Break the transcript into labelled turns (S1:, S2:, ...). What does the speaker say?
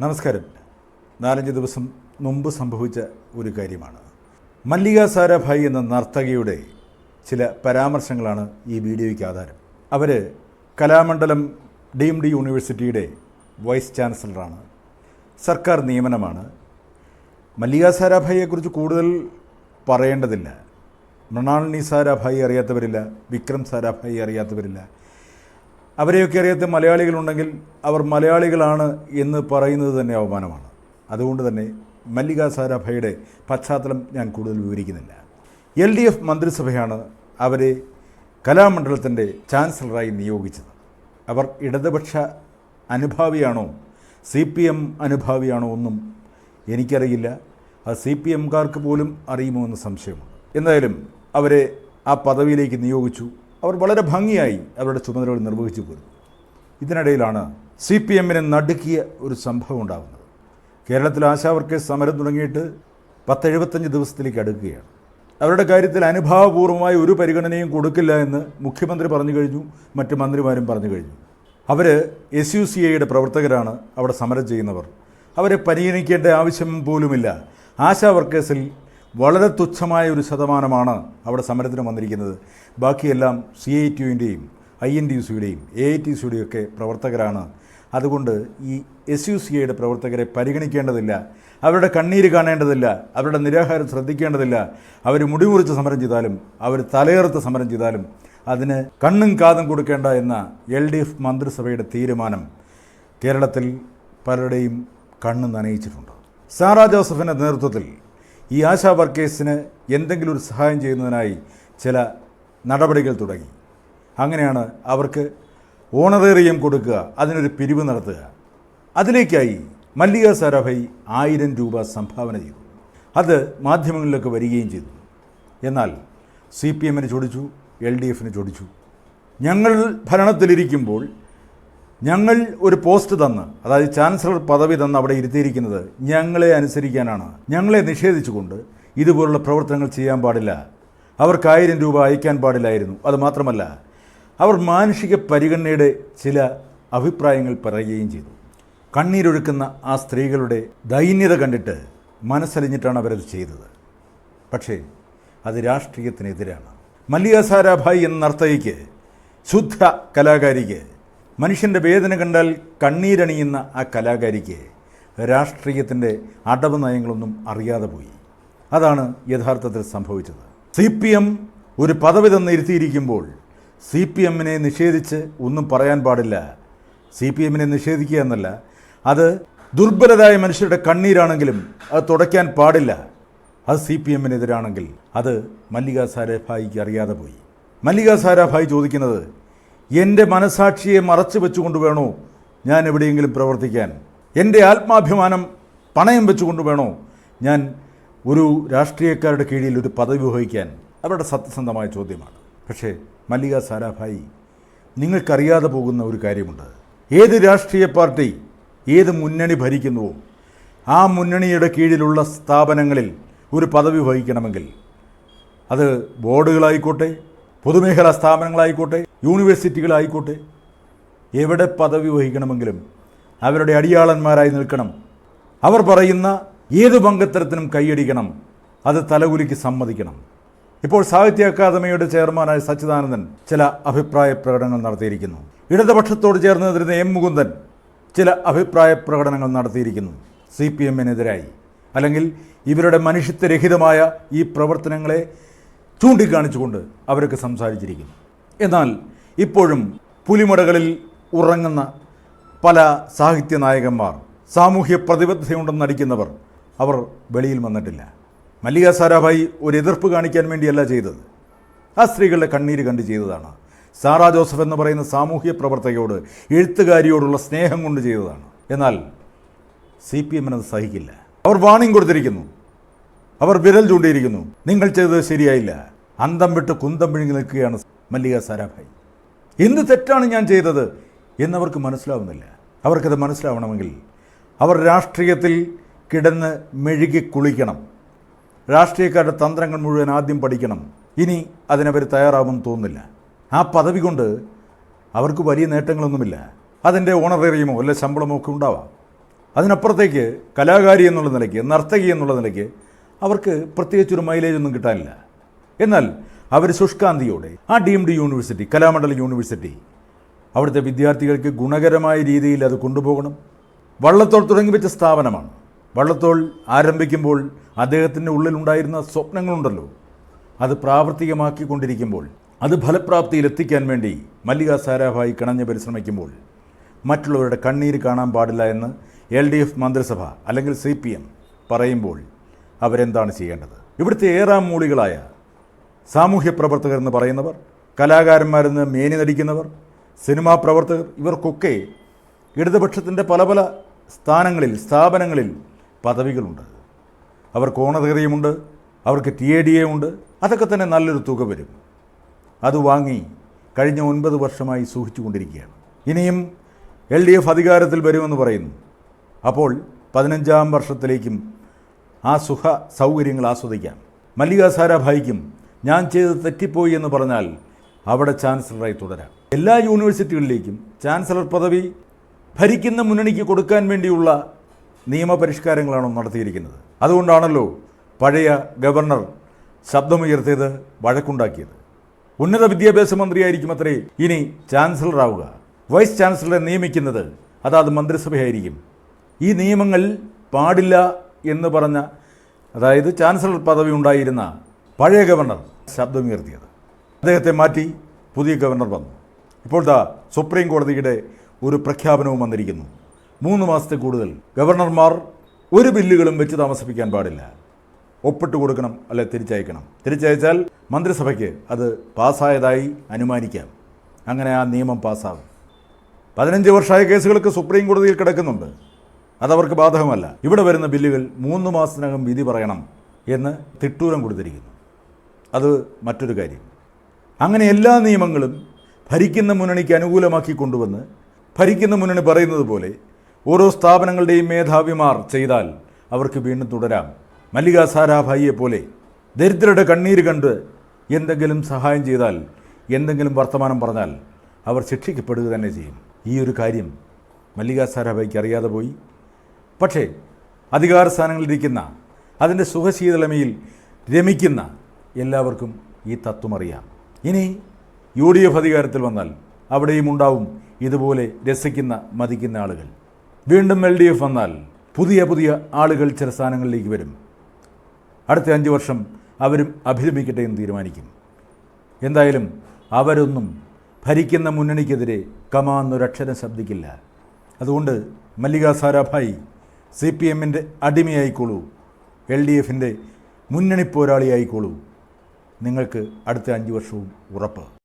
S1: നമസ്കാരം. നാലഞ്ച് ദിവസം മുമ്പ് സംഭവിച്ച ഒരു കാര്യമാണ്. മല്ലിക സാരാഭായി എന്ന നർത്തകിയുടെ ചില പരാമർശങ്ങളാണ് ഈ വീഡിയോയ്ക്ക് ആധാരം. അവർ കലാമണ്ഡലം ഡിഎംഡി യൂണിവേഴ്സിറ്റിയുടെ വൈസ് ചാൻസലറാണ്. സർക്കാർ നിയമനമാണ്. മല്ലിക സാരാഭായിയെക്കുറിച്ച് കൂടുതൽ പറയേണ്ടതില്ല. മൃണാളിനി സാരാഭായി അറിയാത്തവരില്ല വിക്രം സാരാഭായി അറിയാത്തവരില്ല. അവരെയൊക്കെ അറിയാത്ത മലയാളികളുണ്ടെങ്കിൽ അവർ മലയാളികളാണ് എന്ന് പറയുന്നത് തന്നെ അവമാനമാണ്. അതുകൊണ്ട് തന്നെ മല്ലിക സാരാഭയുടെ പശ്ചാത്തലം ഞാൻ കൂടുതൽ വിവരിക്കുന്നില്ല. എൽ ഡി എഫ് മന്ത്രിസഭയാണ് അവരെ കലാമണ്ഡലത്തിന്റെ ചാൻസലറായി നിയോഗിച്ചത്. അവർ ഇടതുപക്ഷ അനുഭാവിയാണോ സി പി എം അനുഭാവിയാണോ ഒന്നും എനിക്കറിയില്ല. അത് സി പി എംകാർക്ക് പോലും അറിയുമോ എന്ന് സംശയമുണ്ട്. എന്തായാലും അവരെ ആ പദവിയിലേക്ക് നിയോഗിച്ചു. അവർ വളരെ ഭംഗിയായി അവരുടെ ചുമതലകൾ നിർവഹിച്ചു പോരുന്നു. ഇതിനിടയിലാണ് സി പി എമ്മിനെ നടുക്കിയ ഒരു സംഭവം ഉണ്ടാകുന്നത്. കേരളത്തിൽ ആശാവർക്കേഴ്സ് സമരം തുടങ്ങിയിട്ട് പത്തെഴുപത്തഞ്ച് ദിവസത്തിലേക്ക് അടുക്കുകയാണ്. അവരുടെ കാര്യത്തിൽ അനുഭാവപൂർവമായ ഒരു പരിഗണനയും കൊടുക്കില്ല എന്ന് മുഖ്യമന്ത്രി പറഞ്ഞു കഴിഞ്ഞു മറ്റ് മന്ത്രിമാരും പറഞ്ഞു കഴിഞ്ഞു. അവർ എസ് യു സി ഐയുടെ പ്രവർത്തകരാണ് അവിടെ സമരം ചെയ്യുന്നവർ. അവരെ പരിഗണിക്കേണ്ട ആവശ്യം പോലുമില്ല. ആശാ വർക്കേഴ്സിൽ വളരെ തുച്ഛമായ ഒരു ശതമാനമാണ് അവിടെ സമരത്തിന് വന്നിരിക്കുന്നത്. ബാക്കിയെല്ലാം സി ഐ ടി യുവിന്റെയും ഐ എൻ ടി സിയുടെയും എ ഐ ടി സിയുടെയും ഒക്കെ പ്രവർത്തകരാണ്. അതുകൊണ്ട് ഈ എസ് യു സി ഐയുടെ പ്രവർത്തകരെ പരിഗണിക്കേണ്ടതില്ല. അവരുടെ കണ്ണീര് കാണേണ്ടതില്ല. അവരുടെ നിരാഹാരം ശ്രദ്ധിക്കേണ്ടതില്ല. അവർ മുടിമുറിച്ച് സമരം ചെയ്താലും അവർ തലയേർത്ത് സമരം ചെയ്താലും അതിന് കണ്ണും കാതും കൊടുക്കേണ്ട എന്ന എൽ ഡി എഫ് മന്ത്രിസഭയുടെ തീരുമാനം കേരളത്തിൽ പലരുടെയും കണ്ണ് നനയിച്ചിട്ടുണ്ട്. സാറാ ജോസഫിന്റെ നേതൃത്വത്തിൽ ഈ ആശാ വർക്കേഴ്സിന് എന്തെങ്കിലും ഒരു സഹായം ചെയ്യുന്നതിനായി ചില നടപടികൾ തുടങ്ങി. അങ്ങനെയാണ് അവർക്ക് ഓണറേറിയം കൊടുക്കുക അതിനൊരു പിരിവ് നടത്തുക. അതിലേക്കായി മല്ലിക സാരാഭായി ആയിരം രൂപ സംഭാവന ചെയ്തു. അത് മാധ്യമങ്ങളിലൊക്കെ വരികയും ചെയ്തു. എന്നാൽ സി പി എമ്മിന് ചോദിച്ചു എൽ ഡി എഫിന് ചോദിച്ചു. ഞങ്ങൾ ഭരണത്തിലിരിക്കുമ്പോൾ ഞങ്ങൾ ഒരു പോസ്റ്റ് തന്ന് അതായത് ചാൻസലർ പദവി തന്ന് അവിടെ ഇരുത്തിയിരിക്കുന്നത് ഞങ്ങളെ അനുസരിക്കാനാണ്. ഞങ്ങളെ നിഷേധിച്ചുകൊണ്ട് ഇതുപോലുള്ള പ്രവർത്തനങ്ങൾ ചെയ്യാൻ പാടില്ല. അവർക്ക് ആയിരം രൂപ അയക്കാൻ പാടില്ലായിരുന്നു. അതുമാത്രമല്ല അവർ മാനുഷിക പരിഗണനയുടെ ചില അഭിപ്രായങ്ങൾ പറയുകയും ചെയ്തു. കണ്ണീരൊഴുക്കുന്ന ആ സ്ത്രീകളുടെ ദൈന്യത കണ്ടിട്ട് മനസ്സലിഞ്ഞിട്ടാണ് അവരത് ചെയ്തത്. പക്ഷേ അത് രാഷ്ട്രീയത്തിനെതിരാണ്. മല്ലിക സാരാഭായി എന്ന നർത്തകിക്ക് ശുദ്ധ കലാകാരിക്ക് മനുഷ്യന്റെ വേദന കണ്ടാൽ കണ്ണീരണിയുന്ന ആ കലാകാരിക്ക് രാഷ്ട്രീയത്തിന്റെ അടവ് നയങ്ങളൊന്നും അറിയാതെ പോയി. അതാണ് യഥാർത്ഥത്തിൽ സംഭവിച്ചത്. സി പി എം ഒരു പദവി തന്നിരുത്തിയിരിക്കുമ്പോൾ സി പി എമ്മിനെ നിഷേധിച്ച് ഒന്നും പറയാൻ പാടില്ല. സി പി എമ്മിനെ നിഷേധിക്കുക എന്നല്ല അത് ദുർബലരായ മനുഷ്യരുടെ കണ്ണീരാണെങ്കിലും അത് തുടയ്ക്കാൻ പാടില്ല. അത് സി പി എമ്മിനെതിരാണെങ്കിൽ അത് മല്ലിക സാരാഭായിക്ക് അറിയാതെ പോയി. മല്ലിക സാരാഭായി ചോദിക്കുന്നത് എന്റെ മനസാക്ഷിയെ മറച്ചു വെച്ചുകൊണ്ട് വേണോ ഞാൻ എവിടെയെങ്കിലും പ്രവർത്തിക്കാൻ? എന്റെ ആത്മാഭിമാനം പണയം വെച്ചുകൊണ്ട് വേണോ ഞാൻ ഒരു രാഷ്ട്രീയക്കാരുടെ കീഴിൽ ഒരു പദവി വഹിക്കാൻ? അവരുടെ സത്യസന്ധമായ ചോദ്യമാണ്. പക്ഷേ മല്ലിക സാരാഭായി നിങ്ങൾക്കറിയാതെ പോകുന്ന ഒരു കാര്യമുണ്ട്. ഏത് രാഷ്ട്രീയ പാർട്ടി ഏത് മുന്നണി ഭരിക്കുന്നുവോ ആ മുന്നണിയുടെ കീഴിലുള്ള സ്ഥാപനങ്ങളിൽ ഒരു പദവി വഹിക്കണമെങ്കിൽ അത് ബോർഡുകളായിക്കോട്ടെ പൊതുമേഖലാ സ്ഥാപനങ്ങളായിക്കോട്ടെ യൂണിവേഴ്സിറ്റികളായിക്കോട്ടെ എവിടെ പദവി വഹിക്കണമെങ്കിലും അവരുടെ അടിയാളന്മാരായി നിൽക്കണം. അവർ പറയുന്ന ഏത് പങ്കത്തരത്തിനും കൈയടിക്കണം അത് തലകുലിക്ക് സമ്മതിക്കണം. ഇപ്പോൾ സാഹിത്യ അക്കാദമിയുടെ ചെയർമാനായ സച്ചിദാനന്ദൻ ചില അഭിപ്രായ പ്രകടനങ്ങൾ നടത്തിയിരിക്കുന്നു. ഇടതുപക്ഷത്തോട് ചേർന്ന് നിന്നിരുന്ന എം മുകുന്ദൻ ചില അഭിപ്രായ പ്രകടനങ്ങൾ നടത്തിയിരിക്കുന്നു. സി പി എമ്മിനെതിരായി അല്ലെങ്കിൽ ഇവരുടെ മനുഷ്യത്വരഹിതമായ ഈ പ്രവർത്തനങ്ങളെ ചൂണ്ടിക്കാണിച്ചുകൊണ്ട് അവരൊക്കെ സംസാരിച്ചിരിക്കുന്നു. എന്നാൽ ഇപ്പോഴും പുലിമടകളിൽ ഉറങ്ങുന്ന പല സാഹിത്യ നായകന്മാർ സാമൂഹ്യ പ്രതിബദ്ധതയുണ്ടെന്ന് നടിക്കുന്നവർ അവർ വെളിയിൽ വന്നിട്ടില്ല. മല്ലിക സാരാഭായി ഒരു എതിർപ്പ് കാണിക്കാൻ വേണ്ടിയല്ല ചെയ്തത്. ആ സ്ത്രീകളുടെ കണ്ണീര് കണ്ട് ചെയ്തതാണ്. സാറാ ജോസഫ് എന്ന് പറയുന്ന സാമൂഹ്യ പ്രവർത്തകയോട് എഴുത്തുകാരിയോടുള്ള സ്നേഹം കൊണ്ട് ചെയ്തതാണ്. എന്നാൽ സി പി എമ്മിനത് സഹിക്കില്ല. അവർ വാണിംഗ് കൊടുത്തിരിക്കുന്നു. അവർ വിരൽ ചൂണ്ടിയിരിക്കുന്നു. നിങ്ങൾ ചെയ്തത് ശരിയായില്ല. അന്തം വിട്ട് കുന്തം വിഴുങ്ങി നിൽക്കുകയാണ് മല്ലിക സാരാഭായി. എന്ത് തെറ്റാണ് ഞാൻ ചെയ്തത് എന്നവർക്ക് മനസ്സിലാവുന്നില്ല. അവർക്കത് മനസ്സിലാവണമെങ്കിൽ അവർ രാഷ്ട്രീയത്തിൽ കിടന്ന് മെഴുകി കുളിക്കണം. രാഷ്ട്രീയക്കാരുടെ തന്ത്രങ്ങൾ മുഴുവൻ ആദ്യം പഠിക്കണം. ഇനി അതിനവർ തയ്യാറാവുമെന്ന് തോന്നുന്നില്ല. ആ പദവി കൊണ്ട് അവർക്ക് വലിയ നേട്ടങ്ങളൊന്നുമില്ല. അതിന്റെ ഓണറേറിയമോ അല്ലെ ശമ്പളമോ ഒക്കെ ഉണ്ടാവാം. അതിനപ്പുറത്തേക്ക് കലാകാരി എന്നുള്ള നിലയ്ക്ക് നർത്തകി എന്നുള്ള നിലയ്ക്ക് അവർക്ക് പ്രത്യേകിച്ചൊരു മൈലേജൊന്നും കിട്ടാനില്ല. എന്നാൽ അവർ ശുഷ്കാന്തിയോടെ ആ ഡീംഡ് യൂണിവേഴ്സിറ്റി കലാമണ്ഡല യൂണിവേഴ്സിറ്റി അവിടുത്തെ വിദ്യാർത്ഥികൾക്ക് ഗുണകരമായ രീതിയിൽ അത് കൊണ്ടുപോകണം. വള്ളത്തോൾ തുടങ്ങി വെച്ച സ്ഥാപനമാണ്. വള്ളത്തോൾ ആരംഭിക്കുമ്പോൾ അദ്ദേഹത്തിന്റെ ഉള്ളിലുണ്ടായിരുന്ന സ്വപ്നങ്ങളുണ്ടല്ലോ. അത് പ്രാവർത്തികമാക്കിക്കൊണ്ടിരിക്കുമ്പോൾ അത് ഫലപ്രാപ്തിയിൽ എത്തിക്കാൻ വേണ്ടി മല്ലിക സാരാഭായി കിണഞ്ഞ് പരിശ്രമിക്കുമ്പോൾ മറ്റുള്ളവരുടെ കണ്ണീര് കാണാൻ പാടില്ല എന്ന് എൽ ഡി എഫ് മന്ത്രിസഭ അല്ലെങ്കിൽ സി പി എം പറയുമ്പോൾ അവരെന്താണ് ചെയ്യേണ്ടത്? ഇവിടുത്തെ ഏറാം മൂളികളായ സാമൂഹ്യ പ്രവർത്തകർ എന്ന് പറയുന്നവർ കലാകാരന്മാരെന്ന് മേനി നടിക്കുന്നവർ സിനിമാ പ്രവർത്തകർ ഇവർക്കൊക്കെ ഇടതുപക്ഷത്തിന്റെ പല പല സ്ഥാനങ്ങളിൽ സ്ഥാപനങ്ങളിൽ പദവികളുണ്ട്. അവർക്ക് ഓണതകറിയുമുണ്ട് അവർക്ക് ടി എ ഡി എ ഉണ്ട് അതൊക്കെ തന്നെ നല്ലൊരു തുക വരും. അത് വാങ്ങി കഴിഞ്ഞ ഒൻപത് വർഷമായി സൂക്ഷിച്ചുകൊണ്ടിരിക്കുകയാണ് ഇനിയും എൽ ഡി എഫ് അധികാരത്തിൽ വരുമെന്ന് പറയുന്നു. അപ്പോൾ പതിനഞ്ചാം വർഷത്തിലേക്കും ആ സുഖ സൗകര്യങ്ങൾ ആസ്വദിക്കാം. മല്ലിക സാരാഭായിക്കും ഞാൻ ചെയ്ത് തെറ്റിപ്പോയി എന്ന് പറഞ്ഞാൽ അവിടെ ചാൻസലറായി തുടരാം. എല്ലാ യൂണിവേഴ്സിറ്റികളിലേക്കും ചാൻസലർ പദവി ഭരിക്കുന്ന മുന്നണിക്ക് കൊടുക്കാൻ വേണ്ടിയുള്ള നിയമപരിഷ്കാരങ്ങളാണ് നടത്തിയിരിക്കുന്നത്. അതുകൊണ്ടാണല്ലോ പഴയ ഗവർണർ ശബ്ദമുയർത്തിയത് വഴക്കുണ്ടാക്കിയത്. ഉന്നത വിദ്യാഭ്യാസ മന്ത്രിയായിരിക്കും അത്രേ ഇനി ചാൻസലറാവുക. വൈസ് ചാൻസലറെ നിയമിക്കുന്നത് അതാത് മന്ത്രിസഭയായിരിക്കും. ഈ നിയമങ്ങൾ പാടില്ല എന്ന് പറഞ്ഞ അതായത് ചാൻസലർ പദവി ഉണ്ടായിരുന്ന പഴയ ഗവർണർ ശബ്ദമുയർത്തിയത്. അദ്ദേഹത്തെ മാറ്റി പുതിയ ഗവർണർ വന്നു. ഇപ്പോൾ ദാ സുപ്രീം കോടതിയുടെ ഒരു പ്രഖ്യാപനവും വന്നിരിക്കുന്നു. മൂന്ന് മാസത്തെ കൂടുതൽ ഗവർണർമാർ ഒരു ബില്ലുകളും വെച്ച് താമസിപ്പിക്കാൻ പാടില്ല. ഒപ്പിട്ട് കൊടുക്കണം അല്ലെ തിരിച്ചയക്കണം. തിരിച്ചയച്ചാൽ മന്ത്രിസഭയ്ക്ക് അത് പാസ്സായതായി അനുമാനിക്കാം. അങ്ങനെ ആ നിയമം പാസ്സാകും പതിനഞ്ച് വർഷമായ കേസുകൾക്ക് സുപ്രീം കോടതിയിൽ കിടക്കുന്നുണ്ട്. അതവർക്ക് ബാധകമല്ല. ഇവിടെ വരുന്ന ബില്ലുകൾ മൂന്ന് മാസത്തിനകം വിധി പറയണം എന്ന് തിട്ടൂരം കൊടുത്തിരിക്കുന്നു. അത് മറ്റൊരു കാര്യം. അങ്ങനെ എല്ലാ നിയമങ്ങളും ഭരിക്കുന്ന മുന്നണിക്ക് അനുകൂലമാക്കി കൊണ്ടുവന്ന് ഭരിക്കുന്ന മുന്നണി പറയുന്നത് പോലെ ഓരോ സ്ഥാപനങ്ങളുടെയും മേധാവിമാർ ചെയ്താൽ അവർക്ക് വീണ്ടും തുടരാം. മല്ലിക സാരാഭായിയെ പോലെ ദരിദ്രരുടെ കണ്ണീര് കണ്ട് എന്തെങ്കിലും സഹായം ചെയ്താൽ എന്തെങ്കിലും വർത്തമാനം പറഞ്ഞാൽ അവർ ശിക്ഷിക്കപ്പെടുക തന്നെ ചെയ്യും. ഈ ഒരു കാര്യം മല്ലിക സാരാഭായിക്ക് അറിയാതെ പോയി. പക്ഷേ അധികാര സ്ഥാനങ്ങളിലിരിക്കുന്ന അതിന്റെ സുഖശീതളമയിൽ രമിക്കുന്ന എല്ലാവർക്കും ഈ തത്വം അറിയാം. ഇനി യു ഡി എഫ് അധികാരത്തിൽ വന്നാൽ അവിടെയും ഉണ്ടാവും ഇതുപോലെ രസിക്കുന്ന മതിക്കുന്ന ആളുകൾ. വീണ്ടും എൽ ഡി എഫ് വന്നാൽ പുതിയ പുതിയ ആളുകൾ ചില സ്ഥാനങ്ങളിലേക്ക് വരും. അടുത്ത അഞ്ച് വർഷം അവരും അഭിരമിക്കട്ടെ എന്ന് തീരുമാനിക്കും. എന്തായാലും അവരൊന്നും ഭരിക്കുന്ന മുന്നണിക്കെതിരെ കമാന്നൊരക്ഷരം ശബ്ദിക്കില്ല. അതുകൊണ്ട് മല്ലിക സാരാഭായി സി പി എമ്മിന്റെ അടിമയായിക്കോളൂ. എൽ ഡി എഫിന്റെ മുന്നണി പോരാളിയായിക്കോളൂ നിങ്ങൾക്ക് അടുത്ത അഞ്ച് വർഷവും ഉറപ്പ്.